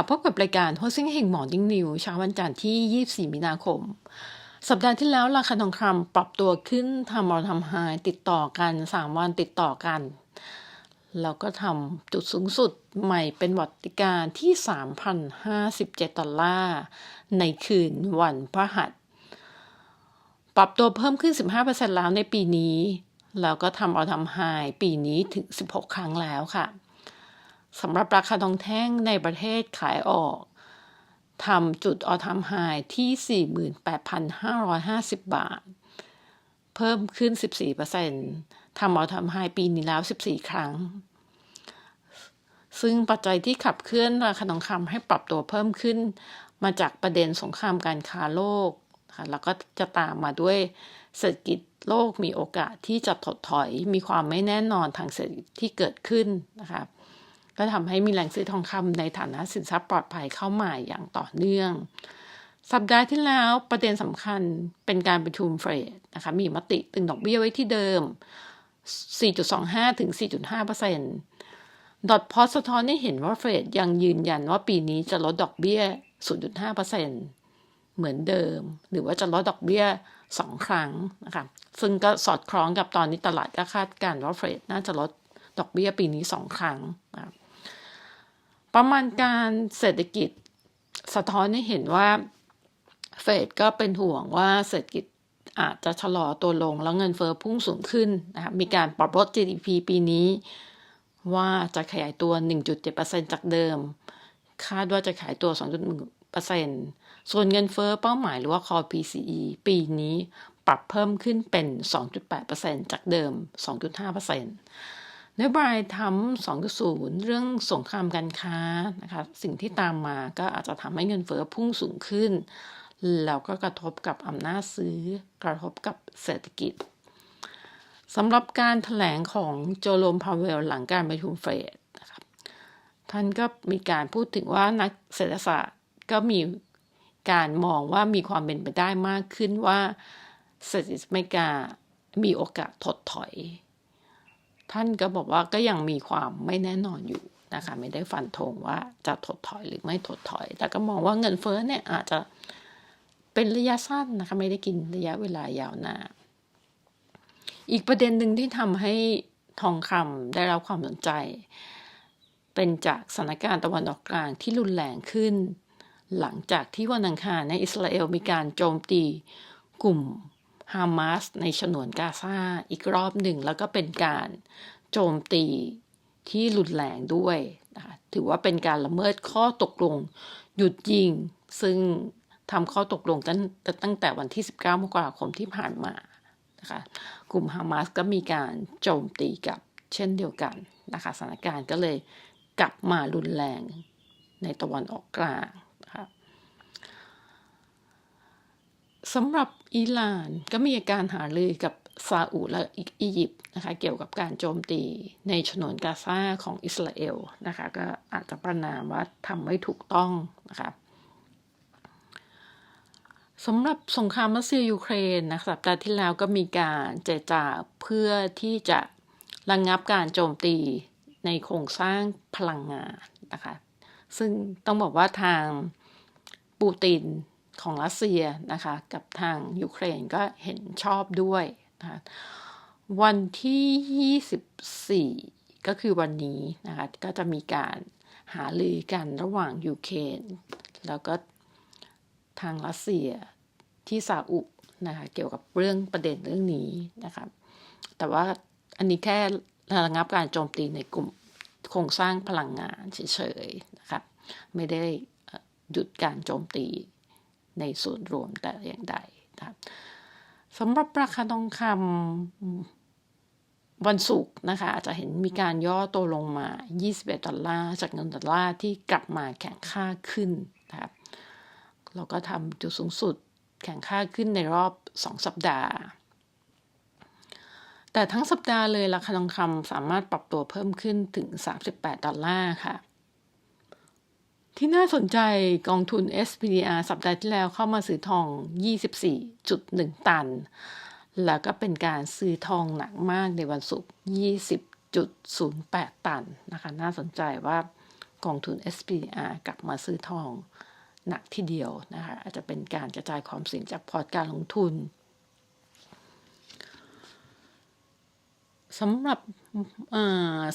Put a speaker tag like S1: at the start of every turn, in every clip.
S1: ค่ะ พบกับรายการโฮซิ่งเฮงหมอนิ่งนิวเช้าวันจันทร์ที่ 24 มีนาคม สัปดาห์ที่แล้วราคาทองคำปรับตัวขึ้นทำเราทำไฮติดต่อกัน 3 วันติดต่อกัน แล้วก็ทำจุดสูงสุดใหม่เป็นวัติการที่ 3,057 ดอลลาร์ ในคืนวันพระหัส ปรับตัวเพิ่มขึ้น 15%แล้วในปีนี้ แล้วก็ทำเอาทำไฮปีนี้ถึง 16 ครั้งแล้วค่ะ สำหรับราคาทองแท่งในประเทศขายออกทำจุดออทำไฮที่ 48,550 บาท เพิ่มขึ้น 14%ทำออทำไฮปีนี้แล้ว 14 ครั้ง ซึ่งปัจจัยที่ขับเคลื่อนราคาทองคำให้ปรับตัวเพิ่มขึ้น มาจากประเด็นสงครามการค้าโลกค่ะแล้วก็จะตามมาด้วยเศรษฐกิจโลกมีโอกาสที่จะถดถอย มีความไม่แน่นอนทางเศรษฐกิจที่เกิดขึ้นนะคะ ก็ทำให้มีแหล่งซื้อทองคำในฐานะสินทรัพย์ปลอดภัยเข้ามาอย่างต่อเนื่อง สัปดาห์ที่แล้วประเด็นสำคัญเป็นการประชุมเฟดนะคะมีมติตึงดอกเบี้ยไว้ที่เดิม 4.25 ถึง 4.5เปอร์เซ็นต์ดอทพอสะท้อนให้เห็นว่าเฟดยังยืนยันว่าปีนี้จะลดดอกเบี้ย 0.5เปอร์เซ็นต์เหมือนเดิม หรือว่าจะลดดอกเบี้ยสองครั้งนะคะซึ่งก็สอดคล้องกับตอนนี้ตลาดก็คาดการณ์ว่าเฟดน่าจะลดดอกเบี้ยปีนี้สองครั้งนะ ประมาณการเศรษฐกิจสะท้อนให้เห็นว่า เฟดก็เป็นห่วงว่าเศรษฐกิจอาจจะชะลอตัวลงแล้วเงินเฟอ้อพุ่งสูงขึ้นนะคะมีการปรับลด GDP ปีนี้ ว่าจะขยายตัว 1.7%จากเดิม คาดว่าจะขายตัว 2.1%ส่วนเงินเฟอ้อเป้าหมายหรือว่า core PCE ปีนี้ปรับเพิ่มขึ้นเป็น 2.8%จากเดิม 2.5% นโยบายทำ2.0เรื่องสงครามการค้านะคะสิ่งที่ตามมาก็อาจจะทำให้เงินเฟอ้อพุ่งสูงขึ้น แล้วก็กระทบกับอำนาจซื้อกระทบกับเศรษฐกิจสำหรับการถแถลงของโจโลมพาวเวลหลังการประชุมเฟดนะครับท่านก็มีการพูดถึงว่านักเศรษฐศาสตร์ก็มีการมองว่ามีความเป็นไปได้มากขึ้นว่าเศรษฐกิจอเมริกามีโอกาสถดถอย ท่านก็บอกว่าก็ยังมีความไม่แน่นอนอยู่นะคะไม่ได้ฟันธงว่าจะถดถอยหรือไม่ถดถอย แต่ก็มองว่าเงินเฟ้อเนี่ยอาจจะเป็นระยะสั้นนะคะไม่ได้กินระยะเวลายาวนานอีกประเด็นหนึ่งที่ทำให้ทองคำได้รับความสนใจ เป็นจากสถานการณ์ตะวันออกกลางที่รุนแรงขึ้น หลังจากที่วันอังคารในอิสราเอลมีการโจมตีกลุ่ม ฮามาสในฉนวนกาซาอีกรอบหนึ่ง แล้วก็เป็นการโจมตีที่รุนแรงด้วยนะคะถือว่าเป็นการละเมิดข้อตกลงหยุดยิง ซึ่งทำข้อตกลงตั้งตั้งแต่วันที่ 19 มกราคมที่ผ่านมานะคะกลุ่มฮามาสก็มีการโจมตีกับเช่นเดียวกันนะคะสถานการณ์ก็เลยกลับมารุนแรงในตะวันออกกลางนะคะ สำหรับอิหร่านก็มีการหารือกับซาอุและอียิปต์นะคะเกี่ยวกับการโจมตีในฉนวนกาซาของอิสราเอลนะคะก็อาจจะประนามว่าทำไม่ถูกต้องนะคะสำหรับสงครามรัสเซียยูเครนนะสัปดาห์ที่แล้วก็มีการเจรจาเพื่อที่จะระงงับการโจมตีในโครงสร้างพลังงานนะคะซึ่งต้องบอกว่าทางปูติน ของรัสเซียนะคะกับทางยูเครนก็เห็นชอบด้วยนะคะวันที่ 24 ก็คือวันนี้นะคะก็จะมีการหาลือกันระหว่างยูเครนแล้วก็ทางรัสเซียที่ซาอุนะคะเกี่ยวกับเรื่องประเด็นเรื่องนี้นะคะแต่ว่าอันนี้แค่ระงับการโจมตีในกลุ่มโครงสร้างพลังงานเฉยๆนะคะไม่ได้หยุดการโจมตี ในส่วนรวมแต่อย่างใดนะครับสำหรับราคาทองคำวันศุกร์นะคะอาจจะเห็นมีการย่อตัวลงมา 21 ดอลลาร์จากเงินดอลลาร์ที่กลับมาแข็งค่าขึ้นนะครับเราก็ทำจุดสูงสุดแข็งค่าขึ้นในรอบ 2 สัปดาห์ แต่ทั้งสัปดาห์เลยราคาทองคำสามารถปรับตัวเพิ่มขึ้นถึง 38 ดอลลาร์ค่ะ ที่น่าสนใจกองทุน SPDR สัปดาห์ที่แล้วเข้ามาซื้อทอง 24.1 ตัน แล้วก็เป็นการซื้อทองหนักมากในวันศุกร์ 20.08 ตันนะคะ น่าสนใจว่ากองทุน SPDR กลับมาซื้อทองหนักทีเดียวนะคะ อาจจะเป็นการกระจายความเสี่ยงจากพอร์ตการลงทุน สำหรับ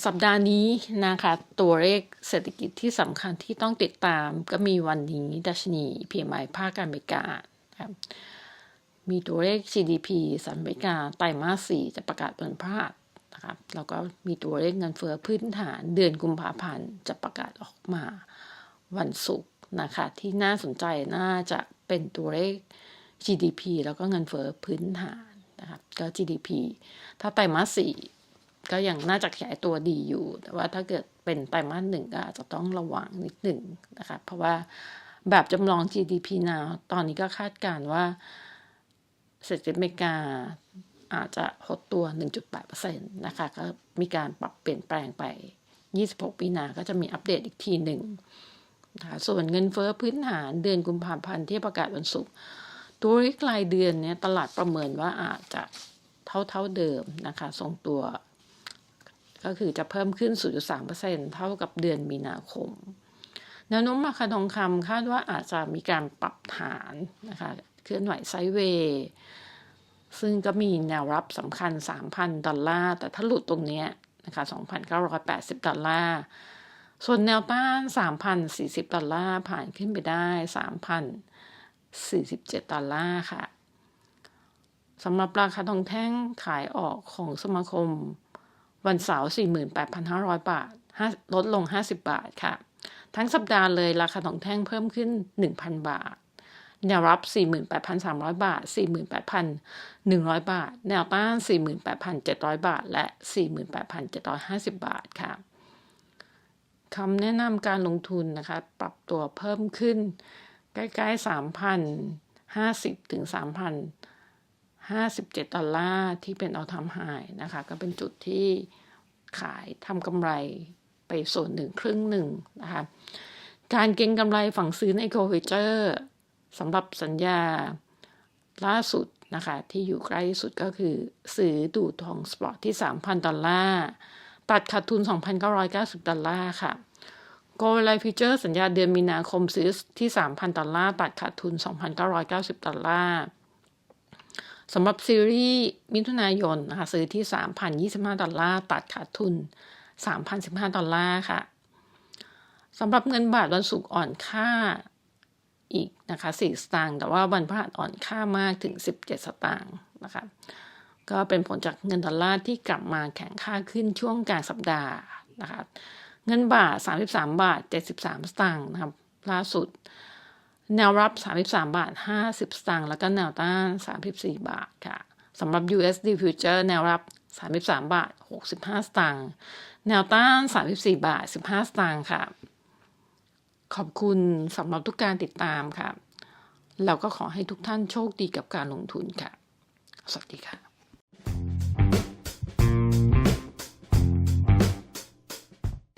S1: สัปดาห์นี้นะคะ ตัวเลขเศรษฐกิจที่สำคัญที่ต้องติดตามก็มีวันนี้ดัชนี PMI ภาคการบริการมีตัวเลข GDP สหรัฐอเมริกาไตรมาสสี่จะประกาศวันพฤหัสนะครับแล้วก็มีตัวเลขเงินเฟ้อพื้นฐานเดือนกุมภาพันธ์จะประกาศออกมาวันศุกร์นะคะ ที่น่าสนใจน่าจะเป็นตัวเลข GDP แล้วก็เงินเฟ้อพื้นฐาน นะครับก็ GDP ถ้าไตรมาสสี่ก็ยังน่าจะขยายตัวดีอยู่ แต่ว่าถ้าเกิดเป็นไตรมาสหนึ่งก็อาจจะต้องระวังนิดหนึ่งนะคะเพราะว่าแบบจำลอง GDP now ตอนนี้ก็คาดการว่าเศรษฐกิจอเมริกาอาจจะหดตัว 1.8%นะคะ ก็มีการปรับเปลี่ยนแปลงไป 26 ปีนาก็จะมีอัปเดตอีกทีหนึ่งนะคะส่วนเงินเฟอ้อพื้นฐานเดือนกุมภาพันธ์ที่ประกาศวันศุกร์ ตัวเลขรายเดือนเนี้ยตลาดประเมินว่าอาจจะเท่าเท่าเดิมนะคะทรงตัว ก็คือจะเพิ่มขึ้น 0.3%เท่ากับเดือนมีนาคมแนวโน้มราคาทองคำคาดว่าอาจจะมีการปรับฐานนะคะเคลื่อนไหวไซด์เวย์ซึ่งก็มีแนวรับสำคัญ 3,000 ดอลลาร์ แต่ถ้าหลุดตรงนี้นะคะ 2,980 ดอลลาร์ ส่วนแนวต้าน 3,040 ดอลลาร์ ผ่านขึ้นไปได้ 3,000 47 ดอลลาร์ค่ะสำหรับราคาทองแท่งขายออกของสมาคม วันเสาร์ 48,500 บาท ลดลง 50 บาทค่ะ ทั้งสัปดาห์เลยราคาทองแท่งเพิ่มขึ้น 1,000 บาท แนวรับ 48,300 บาท 48,100 บาท แนวต้าน 48,700 บาท และ 48,750 บาทค่ะคำแนะนำการลงทุนนะคะ ปรับตัวเพิ่มขึ้น ใกล้ๆ3,050ถึง3,057ดดอลลาร์ที่เป็นเอาทำหายนะคะ ก็เป็นจุดที่ขายทำกำไรไปส่วนหนึ่งครึ่งหนึ่งนะคะ การเก็งกำไรฝั่งซื้อในโคเวเจอร์สำหรับสัญญาล่าสุดนะคะที่อยู่ใกล้ที่สุดก็คือซื้อดูทองสปอร์ตที่ 3,000 ดอลลาร์ ตัดขาดทุน 2,990 ดอลลาร์ค่ะ โกลไลฟิเจอร์สัญญาเดือนมีนาคมซื้อที่ 3,000 ดอลลาร์ตัดขาดทุน 2,990 ดอลลาร์สำหรับซีรีส์มิถุนายนนะคะซื้อที่ 3,025 ดอลลาร์ตัดขาดทุน 3,015 ดอลลาร์ค่ะสำหรับเงินบาทวันศุกร์อ่อนค่าอีกนะคะ4สตางค์แต่ว่าวันพฤหัสอ่อนค่ามากถึง 17 สตางค์นะคะก็เป็นผลจากเงินดอลลาร์ที่กลับมาแข็งค่าขึ้นช่วงกลางสัปดาห์นะคะ เงินบาท 33 บาท 73 สตางค์นะครับ ล่าสุด แนวรับ 33 บาท 50 สตางค์แล้วก็แนวต้าน 34 บาทค่ะสำหรับ USD Future แนวรับ 33 บาท 65 สตางค์แนวต้าน 34 บาท 15 สตางค์ค่ะ ขอบคุณสำหรับทุกการติดตามค่ะแล้วก็ขอให้ทุกท่านโชคดีกับการลงทุนค่ะ สวัสดีค่ะ